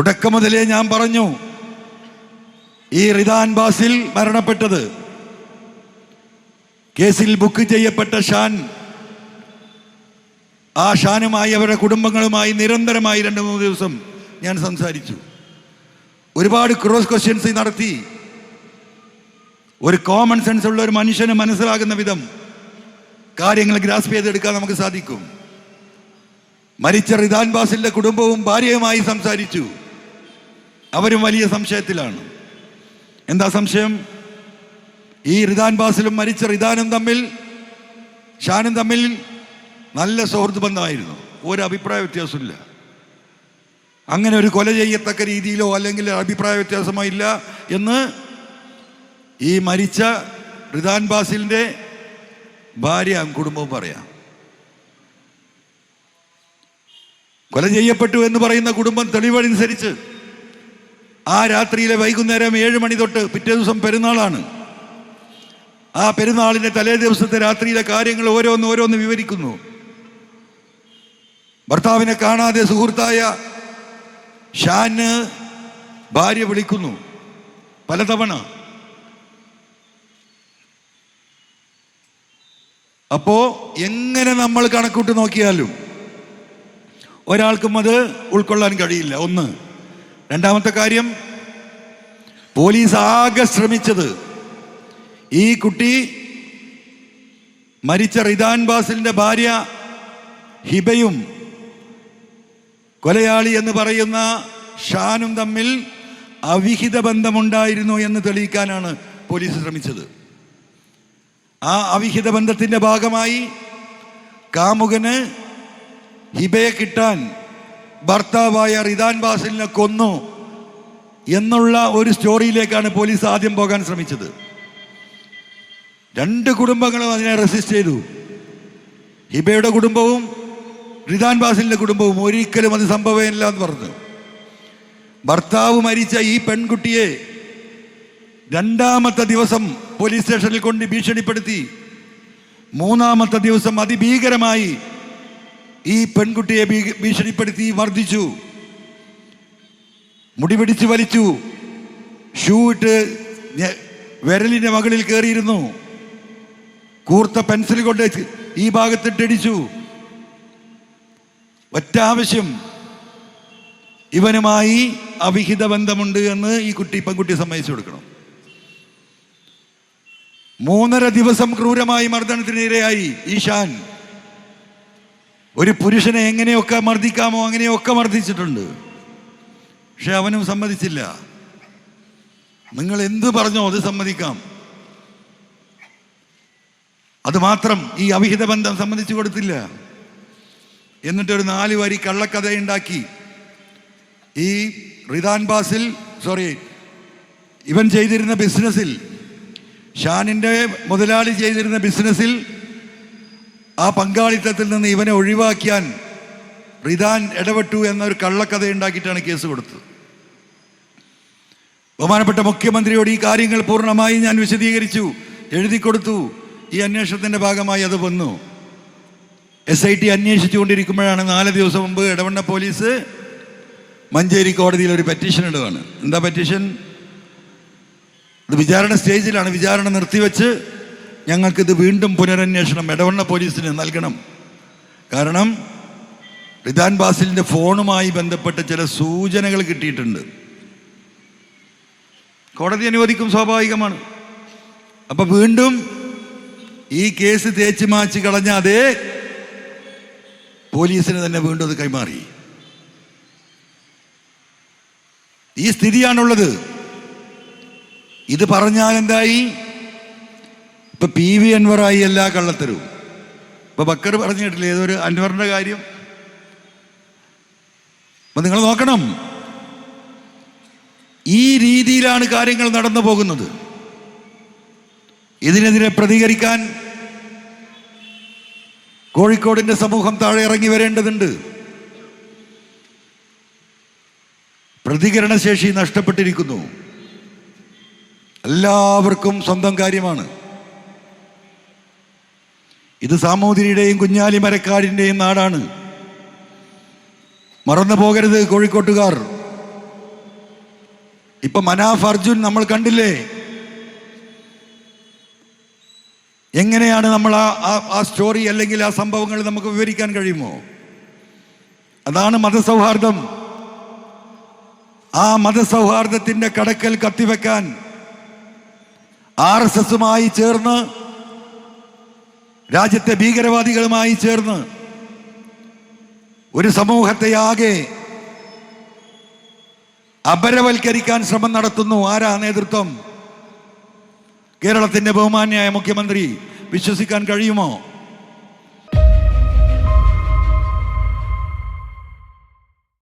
തുടക്കം മുതലേ ഞാൻ പറഞ്ഞു. ഈ റിദാൻ ബാസിൽ മരണപ്പെട്ടത്. കേസിൽ ബുക്ക് ചെയ്യപ്പെട്ട ഷാൻ. ആ ഷാനുമായി അവരുടെ കുടുംബങ്ങളുമായി നിരന്തരമായി രണ്ട് മൂന്ന് ദിവസം ഞാൻ സംസാരിച്ചു. ഒരുപാട് ക്രോസ് ക്വസ്റ്റ്യൻസ് നടത്തി. ഒരു കോമൺ സെൻസ് ഉള്ള ഒരു മനുഷ്യന് മനസ്സിലാകുന്ന വിധം കാര്യങ്ങൾ ഗ്രാസ്പ് ചെയ്തെടുക്കാൻ നമുക്ക് സാധിക്കും. മരിച്ച റിദാൻ ബാസിന്റെ കുടുംബവും ഭാര്യയുമായി സംസാരിച്ചു. അവരും വലിയ സംശയത്തിലാണ്. എന്താ സംശയം? ഈ റിദാൻ ബാസിലും മരിച്ച റിദാനും തമ്മിൽ ഷാനും തമ്മിൽ നല്ല സുഹൃത്ത് ബന്ധമായിരുന്നു. ഒരു അഭിപ്രായ വ്യത്യാസമില്ല. അങ്ങനെ ഒരു കൊല ചെയ്യത്തക്ക രീതിയിലോ അല്ലെങ്കിൽ അഭിപ്രായ വ്യത്യാസമോ ഇല്ല എന്ന് ഈ മരിച്ച റിദാൻ ബാസിലിന്റെ ഭാര്യ കുടുംബവും പറയാം. കൊല ചെയ്യപ്പെട്ടു എന്ന് പറയുന്ന കുടുംബം തെളിവനുസരിച്ച് ആ രാത്രിയിലെ വൈകുന്നേരം ഏഴ് മണി തൊട്ട് പിറ്റേ ദിവസം പെരുന്നാളാണ്. ആ പെരുന്നാളിന്റെ തലേ ദിവസത്തെ രാത്രിയിലെ കാര്യങ്ങൾ ഓരോന്ന് ഓരോന്ന് വിവരിക്കുന്നു. ഭർത്താവിനെ കാണാതെ സുഹൃത്തായ ഷാന് ഭാര്യ വിളിക്കുന്നു. പലതവണ. അപ്പോ എങ്ങനെ നമ്മൾ കണക്കൂട്ട് നോക്കിയാലും ഒരാൾക്കും അത് ഉൾക്കൊള്ളാൻ കഴിയില്ല. ഒന്ന് രണ്ടാമത്തെ കാര്യം പോലീസ് ആകെ ശ്രമിച്ചത് ഈ കുട്ടി മരിച്ച റിദാൻ ബാസിലിന്റെ ഭാര്യ ഹിബയും കൊലയാളി എന്ന് പറയുന്ന ഷാനും തമ്മിൽ അവിഹിത ബന്ധമുണ്ടായിരുന്നു എന്ന് തെളിയിക്കാനാണ് പോലീസ് ശ്രമിച്ചത്. ആ അവിഹിത ബന്ധത്തിന്റെ ഭാഗമായി കാമുകന് ഹിബയെ കിട്ടാൻ ഭർത്താവായ റിദാൻ ബാസിലിനെ കൊന്നു എന്നുള്ള ഒരു സ്റ്റോറിയിലേക്കാണ് പോലീസ് ആദ്യം പോകാൻ ശ്രമിച്ചത്. രണ്ട് കുടുംബങ്ങളും അതിനെ റെസിസ്റ്റ് ചെയ്തു. ഹിബയുടെ കുടുംബവും റിദാൻ ബാസിലിന്റെ കുടുംബവും ഒരിക്കലും അത് സംഭവമില്ല എന്ന് പറഞ്ഞു. ഭർത്താവ് മരിച്ച ഈ പെൺകുട്ടിയെ രണ്ടാമത്തെ ദിവസം പോലീസ് സ്റ്റേഷനിൽ കൊണ്ട് ഭീഷണിപ്പെടുത്തി. മൂന്നാമത്തെ ദിവസം അതിഭീകരമായി ഈ പെൺകുട്ടിയെ ഭീഷണിപ്പെടുത്തി മർദ്ദിച്ചു. മുടി പിടിച്ച് വലിച്ചു. ഷൂ ഇട്ട് വിരലിന്റെ മകളിൽ കയറിയിരുന്നു കൂർത്ത പെൻസിൽ കൊണ്ട് ഈ ഭാഗത്തിട്ടടിച്ചു ഒറ്റ ആവശ്യം ഇവനുമായി അവിഹിത ബന്ധമുണ്ട് എന്ന് ഈ കുട്ടി പെൺകുട്ടി സമ്മതിച്ചു കൊടുക്കണം. മൂന്നര ദിവസം ക്രൂരമായി മർദ്ദനത്തിനിരയായി ഈശാൻ. ഒരു പുരുഷനെ എങ്ങനെയൊക്കെ മർദ്ദിക്കാമോ അങ്ങനെയൊക്കെ മർദ്ദിച്ചിട്ടുണ്ട്. പക്ഷെ അവനും സമ്മതിച്ചില്ല. നിങ്ങൾ എന്ത് പറഞ്ഞോ അത് സമ്മതിക്കാം. അത് മാത്രം ഈ അവിഹിത ബന്ധം സമ്മതിച്ചു കൊടുത്തില്ല. എന്നിട്ട് ഒരു നാല് വരി കള്ളക്കഥയുണ്ടാക്കി. ഈ റിദാൻ ബാസിൽ സോറി ഇവൻ ചെയ്തിരുന്ന ബിസിനസ്സിൽ ഷാനിന്റെ മുതലാളി ചെയ്തിരുന്ന ബിസിനസ്സിൽ ആ പങ്കാളിത്തത്തിൽ നിന്ന് ഇവനെ ഒഴിവാക്കിയാൻ റിദാൻ ഇടപെട്ടു എന്നൊരു കള്ളക്കഥ ഉണ്ടാക്കിയിട്ടാണ് കേസ് കൊടുത്തത്. ബഹുമാനപ്പെട്ട മുഖ്യമന്ത്രിയോട് ഈ കാര്യങ്ങൾ പൂർണമായി ഞാൻ വിശദീകരിച്ചു എഴുതി കൊടുത്തു. ഈ അന്വേഷണത്തിന്റെ ഭാഗമായി അത് വന്നു. എസ് ഐ ടി അന്വേഷിച്ചുകൊണ്ടിരിക്കുമ്പോഴാണ് നാല് ദിവസം മുമ്പ് ഇടവണ്ണ പോലീസ് മഞ്ചേരി കോടതിയിൽ ഒരു പെറ്റീഷൻ ഇടുകയാണ്. എന്താ പെറ്റീഷൻ ഇത് വിചാരണ സ്റ്റേജിലാണ് വിചാരണ നിർത്തിവെച്ച് ഞങ്ങൾക്കിത് വീണ്ടും പുനരന്വേഷണം എടവണ്ണ പോലീസിന് നൽകണം. കാരണം റിദാൻ ബാസിലിന്റെ ഫോണുമായി ബന്ധപ്പെട്ട ചില സൂചനകൾ കിട്ടിയിട്ടുണ്ട്. കോടതി അനുവദിക്കും സ്വാഭാവികമാണ്. അപ്പം വീണ്ടും ഈ കേസ് തേച്ച് മാച്ച് കളഞ്ഞ അതേ പോലീസിന് തന്നെ വീണ്ടും അത് കൈമാറി. ഈ സ്ഥിതിയാണുള്ളത്. ഇത് പറഞ്ഞാൽ എന്തായി? ഇപ്പൊ പി വി അൻവറായി എല്ലാ കള്ളത്തരവും. ഇപ്പൊ ബക്കർ പറഞ്ഞു കേട്ടില്ലേ ഏതൊരു അൻവറിന്റെ കാര്യം? അപ്പൊ നിങ്ങൾ നോക്കണം. ഈ രീതിയിലാണ് കാര്യങ്ങൾ നടന്നു പോകുന്നത്. ഇതിനെതിരെ പ്രതികരിക്കാൻ കോഴിക്കോടിന്റെ സമൂഹം താഴെ ഇറങ്ങി വരേണ്ടതുണ്ട്. പ്രതികരണശേഷി നഷ്ടപ്പെട്ടിരിക്കുന്നു. എല്ലാവർക്കും സ്വന്തം കാര്യമാണ്. ഇത് സാമൂതിരിയുടെയും കുഞ്ഞാലി മരക്കാടിന്റെയും നാടാണ്. മറന്നു പോകരുത് കോഴിക്കോട്ടുകാർ. ഇപ്പൊ മനാഫ് അർജുൻ നമ്മൾ കണ്ടില്ലേ? എങ്ങനെയാണ് നമ്മൾ ആ ആ- സ്റ്റോറി അല്ലെങ്കിൽ ആ സംഭവങ്ങൾ നമുക്ക് വിവരിക്കാൻ കഴിയുമോ? അതാണ് മതസൗഹാർദ്ദം. ആ മതസൗഹാർദ്ദത്തിന്റെ കടക്കൽ കത്തിവെക്കാൻ ആർ എസ് എസുമായി ചേർന്ന് രാജ്യത്തെ ഭീകരവാദികളുമായി ചേർന്ന് ഒരു സമൂഹത്തെ ആകെ അപരവൽക്കരിക്കാൻ ശ്രമം നടത്തുന്നു. ആരാ നേതൃത്വം? കേരളത്തിന്റെ ബഹുമാന്യായ മുഖ്യമന്ത്രി വിശ്വസിക്കാൻ കഴിയുമോ?